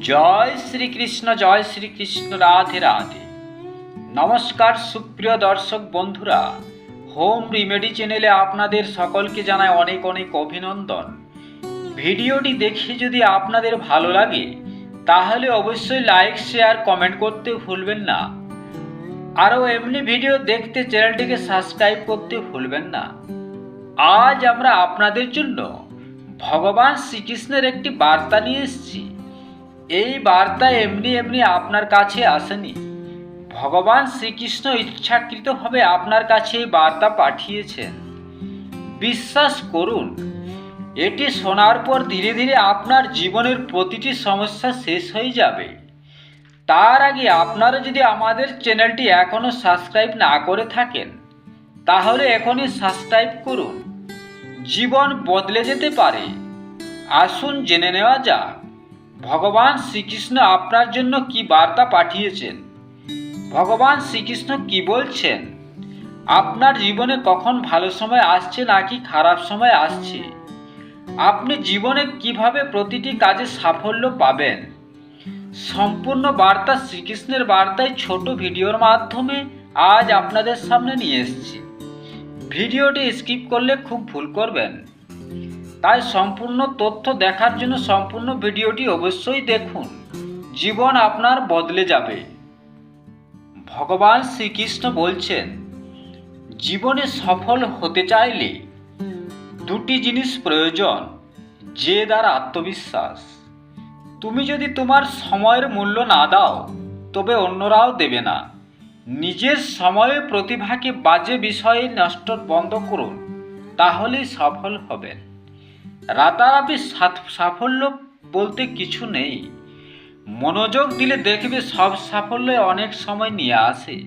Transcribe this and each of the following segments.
জয় শ্রীকৃষ্ণ জয় শ্রীকৃষ্ণ, রাধে রাধে। নমস্কার সুপ্রিয় দর্শক বন্ধুরা, হোম রিমেডি চ্যানেলে আপনাদের সকলকে জানায় অনেক অনেক অভিনন্দন। ভিডিওটি দেখে যদি আপনাদের ভালো লাগে, তাহলে অবশ্যই লাইক, শেয়ার, কমেন্ট করতে ভুলবেন না। আরও এমনি ভিডিও দেখতে চ্যানেলটিকে সাবস্ক্রাইব করতে ভুলবেন না। আজ আমরা আপনাদের জন্য ভগবান শ্রীকৃষ্ণের একটি বার্তা নিয়ে এসেছি। এই বার্তা এমনি এমনি আপনার কাছে আসেনি। ভগবান শ্রীকৃষ্ণ ইচ্ছাকৃতভাবে আপনার কাছে এই বার্তা পাঠিয়েছেন। বিশ্বাস করুন, এটি শোনার পর ধীরে ধীরে আপনার জীবনের প্রতিটি সমস্যা শেষ হয়ে যাবে। তার আগে আপনারা যদি আমাদের চ্যানেলটি এখনও সাবস্ক্রাইব না করে থাকেন, তাহলে এখনই সাবস্ক্রাইব করুন। জীবন বদলে যেতে পারে। আসুন জেনে নেওয়া যাক। ভগবান শ্রীকৃষ্ণ আপনার জন্য কি বার্তা পাঠিয়েছেন? ভগবান শ্রীকৃষ্ণ কি বলছেন? আপনার জীবনে কখন ভালো সময় আসছে নাকি খারাপ সময় আসছে? আপনি জীবনে কীভাবে প্রতিটি কাজে সাফল্য পাবেন? সম্পূর্ণ বার্তা শ্রীকৃষ্ণের বার্তায় ছোট ভিডিওর মাধ্যমে আজ আপনাদের সামনে নিয়ে এসেছি। ভিডিওটি স্কিপ করলে খুব ভুল করবেন। তাই সম্পূর্ণ তথ্য দেখার জন্য সম্পূর্ণ ভিডিওটি অবশ্যই দেখুন। জীবন আপনার বদলে যাবে। ভগবান শ্রীকৃষ্ণ বলছেন, জীবনে সফল হতে চাইলে দুটি জিনিস প্রয়োজন, যে দ্বারা আত্মবিশ্বাস। তুমি যদি তোমার সময়ের মূল্য না দাও, তবে অন্যরাও দেবে না। নিজের সময়ের প্রতিভাকে বাজে বিষয়ে নষ্ট বন্ধ করুন, তাহলেই সফল হবেন। রাতারাতি সাফ- সাফল্য বলতে কিছু নেই। মনোযোগ দিলে দেখবে সব সাফল্য অনেক সময় নিয়ে আসে।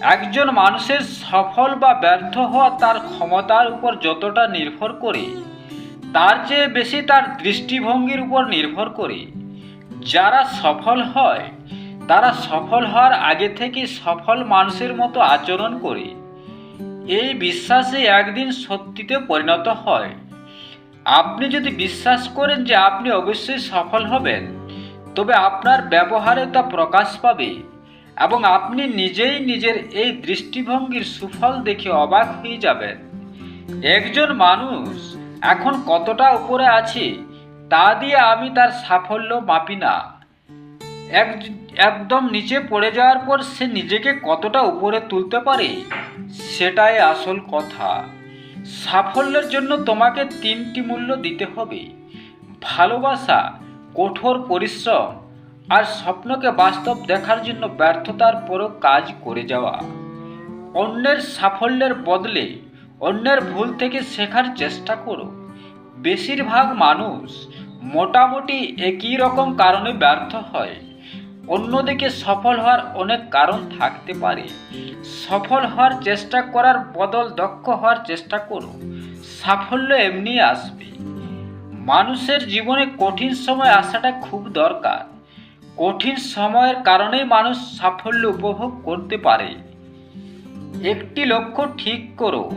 একজন মানুষের সফল বা ব্যর্থ হওয়া তার ক্ষমতার উপর যতটা নির্ভর করে, তার চেয়ে বেশি তার দৃষ্টিভঙ্গির উপর নির্ভর করে। যারা সফল হয়, তারা সফল হওয়ার আগে থেকে সফল মানুষের মতো আচরণ করে। এই বিশ্বাসে একদিন সত্যিতে পরিণত হয়। আপনি যদি বিশ্বাস করেন যে আপনি অবশ্যই সফল হবেন, তবে আপনার ব্যবহারে তা প্রকাশ পাবে এবং আপনি নিজেই নিজের এই দৃষ্টিভঙ্গির সুফল দেখে অবাক হয়ে যাবেন। একজন মানুষ এখন কতটা উপরে আছে, তা দিয়ে আমি তার সাফল্য মাপি না। এক, একদম নিচে পড়ে যাওয়ার পর সে নিজেকে কতটা উপরে তুলতে পারে, সেটাই আসল কথা। সাফল্যের জন্য তোমাকে তিনটি মূল্য দিতে হবে। ভালোবাসা, কঠোর পরিশ্রম আর স্বপ্নকে বাস্তব দেখার জন্য ব্যর্থতার পরও কাজ করে যাওয়া। অন্যের সাফল্যের বদলে অন্যের ভুল থেকে শেখার চেষ্টা করো। বেশিরভাগ মানুষ মোটামুটি একই রকম কারণে ব্যর্থ হয়। অন্যদিকে সফল হওয়ার অনেক কারণ থাকতে পারে। সফল হওয়ার চেষ্টা করার বদল দক্ষ হওয়ার চেষ্টা করো সাফল্য এমনি আসবে। মানুষের জীবনে কঠিন সময় আসাটা খুব দরকার। কঠিন সময়ের কারণেই মানুষ সাফল্য উপভোগ করতে পারে। একটি লক্ষ্য ঠিক করো।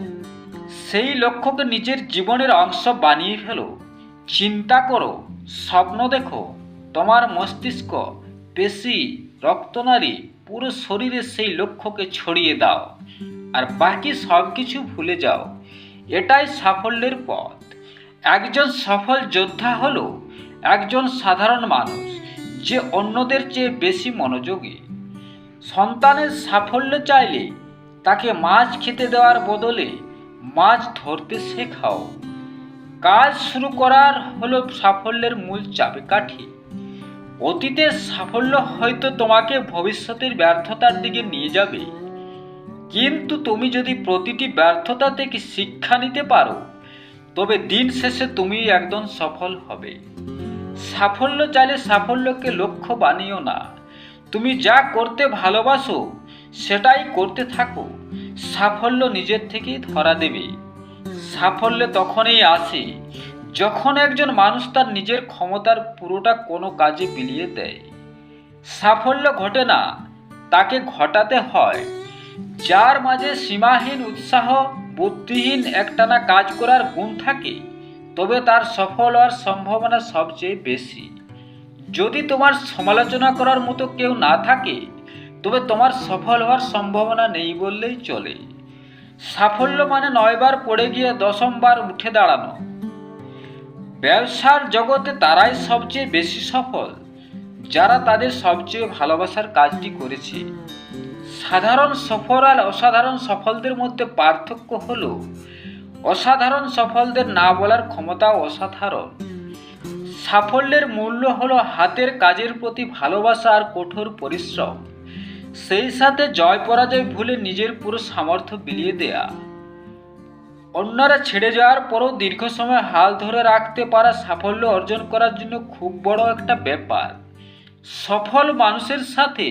সেই লক্ষ্যকে নিজের জীবনের অংশ বানিয়ে ফেলো। চিন্তা করো। স্বপ্ন দেখো। তোমার মস্তিষ্ক পেশি রক্তনালী পুরো শরীরে সেই লক্ষ্যকে ছড়িয়ে দাও। আর বাকি সব কিছু ভুলে যাও। এটাই সাফল্যের পথ। একজন সফল যোদ্ধা হলো একজন সাধারণ মানুষ যে অন্যদের চেয়ে বেশি মনোযোগী। সন্তানের সাফল্য চাইলে তাকে মাছ খেতে দেওয়ার বদলে মাছ ধরতে শেখাও। কাজ শুরু করার হলো সাফল্যের মূল চাবিকাঠি। অতীতের সাফল্য হয়তো তোমাকে ভবিষ্যতের ব্যর্থতার দিকে নিয়ে যাবে। কিন্তু তুমি যদি প্রতিটি ব্যর্থতা থেকে শিক্ষা নিতে পারো, তবে দিন শেষে তুমি একদম সফল হবে। সাফল্য চাইলে সাফল্যকে লক্ষ্য বানিও না। তুমি যা করতে ভালোবাসো, সেটাই করতে থাকো। সাফল্য নিজের থেকেই ধরা দেবে। সাফল্য তখনই আসে যখন একজন মানুষ তার নিজের ক্ষমতার পুরোটা কোনো কাজে বিলিয়ে দেয়, সাফল্য ঘটে না, তাকে ঘটাতে হয়। যার মাঝে সীমাহীন উৎসাহ, বুদ্ধিহীন একটানা কাজ করার গুণ থাকে, তবে তার সফল হওয়ার সম্ভাবনা সবচেয়ে বেশি। যদি তোমার সমালোচনা করার মতো কেউ না থাকে, তবে তোমার সফল হওয়ার সম্ভাবনা নেই বললেই চলে। সাফল্য মানে নয়বার পড়ে গিয়ে দশমবার উঠে দাঁড়ানো। ব্যবসার জগতে তারাই সবচেয়ে বেশি সফল, যারা তাদের সবচেয়ে ভালোবাসার কাজটি করেছে। সাধারণ সফল আর অসাধারণ সফলদের মধ্যে পার্থক্য হল, অসাধারণ সফলদের না বলার ক্ষমতা অসাধারণ। সাফল্যের মূল্য হলো হাতের কাজের প্রতি ভালোবাসা আর কঠোর পরিশ্রম। সেই সাথে জয় পরাজয় ভুলে নিজের পুরো সামর্থ্য বিলিয়ে দেয়া। অন্যরা ছেড়ে যাওয়ার পরও দীর্ঘ সময় হাল ধরে রাখতে পারা সাফল্য অর্জন করার জন্য খুব বড় একটা ব্যাপার। সফল মানুষের সাথে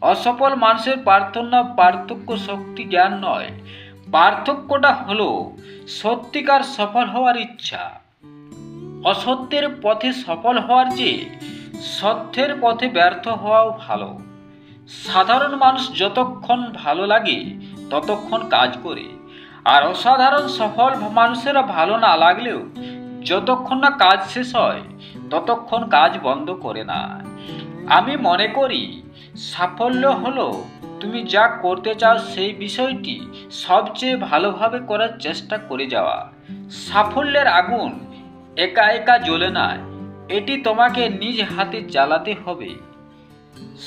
অসফল মানুষের পার্থন্য পার্থক্য শক্তি জ্ঞান নয়। পার্থক্যটা হলো সত্যিকার সফল হওয়ার ইচ্ছা। অসত্যের পথে সফল হওয়ার চেয়ে সত্যের পথে ব্যর্থ হওয়াও ভালো। সাধারণ মানুষ যতক্ষণ ভালো লাগে ততক্ষণ কাজ করে। আর অসাধারণ সফল মানুষেরা ভালো না লাগলেও যতক্ষণ না কাজ শেষ হয়, ততক্ষণ কাজ বন্ধ করে না। আমি মনে করি, সাফল্য হলো তুমি যা করতে চাও সেই বিষয়টি সবচেয়ে ভালোভাবে করার চেষ্টা করে যাওয়া। সাফল্যের আগুন একা একা জ্বলে না, এটি তোমাকে নিজ হাতে জ্বালাতে হবে।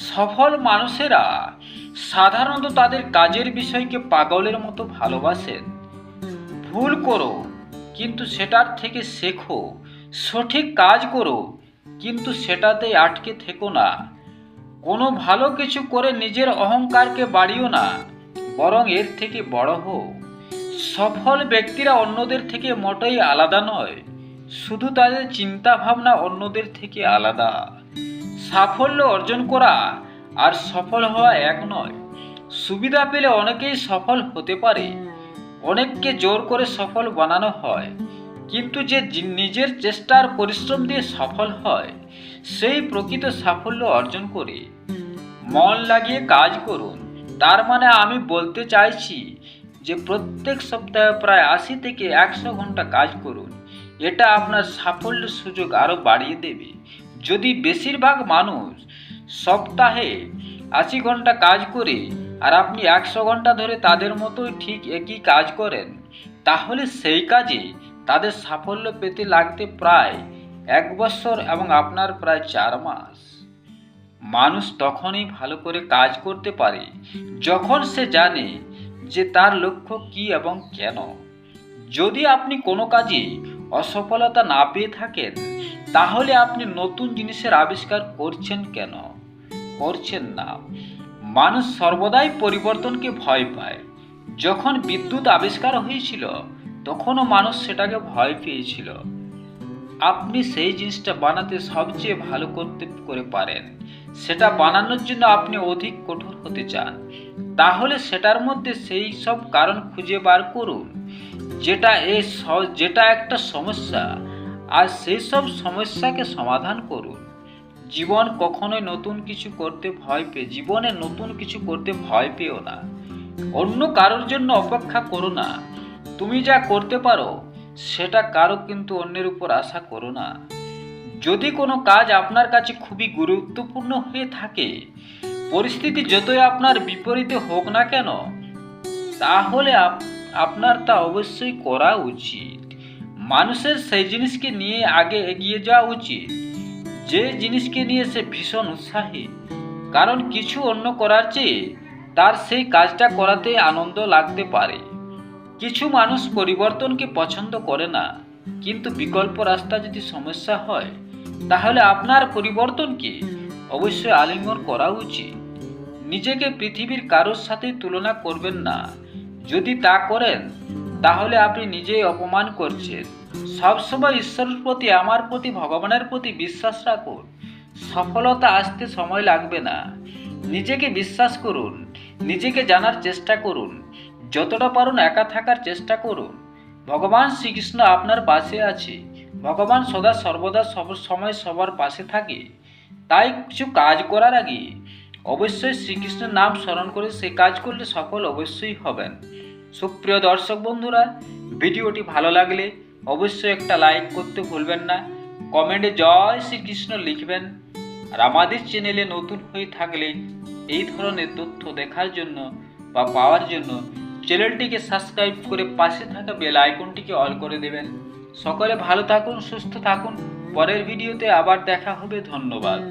সফল মানুষেরা সাধারণত তাদের কাজের বিষয়কে পাগলের মতো ভালোবাসেন। ভুল করো, কিন্তু সেটার থেকে শেখো। সঠিক কাজ করো, কিন্তু সেটাতে আটকে থেকো না। কোনো ভালো কিছু করে নিজের অহংকারকে বাড়িও না, বরং এর থেকে বড় হও সফল ব্যক্তিরা অন্যদের থেকে মোটেই আলাদা নয়, শুধু তাদের চিন্তা ভাবনা অন্যদের থেকে আলাদা। সাফল্য অর্জন করা আর সফল হওয়া এক নয়। সুবিধা পেলে অনেকেই সফল হতে পারে। অনেককে জোর করে সফল বানানো হয়। কিন্তু যে নিজের চেষ্টার পরিশ্রম দিয়ে সফল হয়, সেই প্রকৃত সাফল্য অর্জন করে। মন লাগিয়ে কাজ করুন। তার মানে আমি বলতে চাইছি যে প্রত্যেক সপ্তাহে প্রায় আশি থেকে একশো ঘণ্টা কাজ করুন। এটা আপনার সাফল্যের সুযোগ আরও বাড়িয়ে দেবে। যদি বেশিরভাগ মানুষ সপ্তাহে আশি ঘণ্টা কাজ করে আর আপনি একশো ঘণ্টা ধরে তাদের মতোই ঠিক একই কাজ করেন, তাহলে সেই কাজে তাদের সাফল্য পেতে লাগতে প্রায় এক বছর এবং আপনার প্রায় চার মাস। মানুষ তখনই ভালো করে কাজ করতে পারে যখন সে জানে যে তার লক্ষ্য কি এবং কেন। যদি আপনি কোনো কাজে অসফলতা না পেয়ে থাকেন তাহলে আপনি নতুন জিনিসের আবিষ্কার করছেন কেন? করছেন না। মানুষ সর্বদাই পরিবর্তনকে ভয় পায়। যখন বিদ্যুৎ আবিষ্কার হয়েছিল, তখনও মানুষ সেটাকে ভয় পেয়েছিল। আপনি সেই জিনিসটা বানাতে সবচেয়ে ভালো করতে, করে পারেন। সেটা বানানোর জন্য আপনি অধিক কঠোর হতে চান। তাহলে সেটার মধ্যে সেই সব কারণ খুঁজে বার করুন, যেটা এ যেটা একটা সমস্যা। আর সেই সব সমস্যাকে সমাধান করুন। জীবন কখনোই নতুন কিছু করতে ভয় পেয়ে জীবনে নতুন কিছু করতে ভয় পেও না। অন্য কারোর জন্য অপেক্ষা করো না। তুমি যা করতে পারো, সেটা কারও কিন্তু অন্যের উপর আশা করো না। যদি কোনো কাজ আপনার কাছে খুবই গুরুত্বপূর্ণ হয়ে থাকে, পরিস্থিতি যতই আপনার বিপরীতে হোক না কেন, তাহলে আপনার তা অবশ্যই করা উচিত। মানুষের সেই জিনিসকে নিয়ে আগে এগিয়ে যাওয়া উচিত। যে জিনিসকে নিয়ে সে ভীষণ উৎসাহী, কারণ কিছু অন্য করার চেয়ে তার সেই কাজটা করাতে আনন্দ লাগতে পারে। কিছু মানুষ পরিবর্তনকে পছন্দ করে না, কিন্তু বিকল্প রাস্তা যদি সমস্যা হয়, তাহলে আপনার পরিবর্তনকে অবশ্যই আলিঙ্গন করা উচিত। নিজেকে পৃথিবীর কারোর সাথে তুলনা করবেন না। যদি তা করেন, তাহলে আপনি নিজেই অপমান করছেন। সবসময় ঈশ্বরের প্রতি, আমার প্রতি, ভগবানের প্রতি বিশ্বাস রাখুন। সফলতা আসতে সময় লাগবে না। নিজেকে বিশ্বাস করুন, নিজেকে জানার চেষ্টা করুন, যতটা পারুন একা থাকার চেষ্টা করুন। ভগবান শ্রীকৃষ্ণ আপনার পাশে আছে। ভগবান সদা সর্বদা সব সময় সবার পাশে থাকে। তাই কিছু কাজ করার আগে অবশ্যই শ্রীকৃষ্ণের নাম স্মরণ করে সে কাজ করলে সফল অবশ্যই হবেন। সুপ্রিয় দর্শক বন্ধুরা, ভিডিওটি ভালো লাগলে অবশ্যই একটা লাইক করতে ভুলবেন না। কমেন্টে জয় শ্রীকৃষ্ণ লিখবেন। আর আমাদের চ্যানেলে নতুন হয়ে থাকলে এই ধরনের তথ্য দেখার জন্য বা পাওয়ার জন্য চ্যানেলটিকে সাবস্ক্রাইব করে পাশে থাকা বেল আইকনটিকে অল করে দেবেন। সকলে ভালো থাকুন, সুস্থ থাকুন। পরের ভিডিওতে আবার দেখা হবে। ধন্যবাদ।